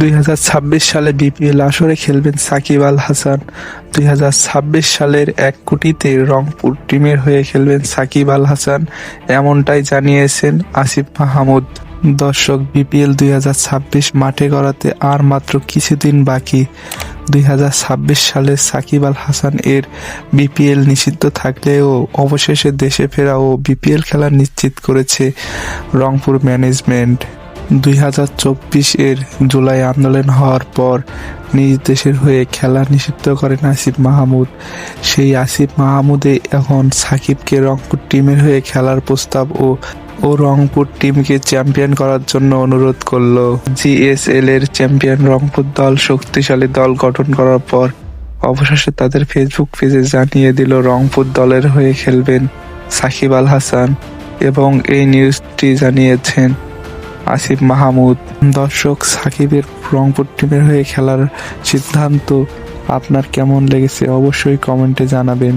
দুই হাজার ছাব্বিশ সালে বিপিএল আসরে খেলবেন সাকিব আল হাসান। দুই হাজার ছাব্বিশ সালের এক কোটিতে রংপুর টিমের হয়ে খেলবেন সাকিব আল হাসান, এমনটাই জানিয়েছেন আসিফ মাহমুদ। দর্শক, বিপিএল দুই হাজার ছাব্বিশ মাঠে গড়াতে আর মাত্র কিছুদিন বাকি। দুই হাজার ছাব্বিশ সালে সাকিব আল হাসান এর বিপিএল নিষিদ্ধ থাকলেও অবশেষে দেশে ফেরা ও বিপিএল খেলা নিশ্চিত করেছে রংপুর ম্যানেজমেন্ট। দুই হাজার চব্বিশ এর জুলাই আন্দোলন হওয়ার পর নিজ দেশের হয়ে খেলা নিষিদ্ধ করেন আসিফ মাহমুদ। সেই আসিফ মাহমুদে এখন সাকিবকে রংপুর টিমের হয়ে খেলার প্রস্তাব ও ও রংপুর টিমকে চ্যাম্পিয়ন করার জন্য অনুরোধ করল। জিএসএল এর চ্যাম্পিয়ন রংপুর দল শক্তিশালী দল গঠন করার পর অবশেষে তাদের ফেসবুক পেজে জানিয়ে দিল রংপুর দলের হয়ে খেলবেন সাকিব আল হাসান এবং এই নিউজটি জানিয়েছেন আসিফ মাহমুদ, দর্শক সাকিবের রংপুর টিমের হয়ে খেলার সিদ্ধান্ত আপনার কেমন লেগেছে অবশ্যই কমেন্টে জানাবেন।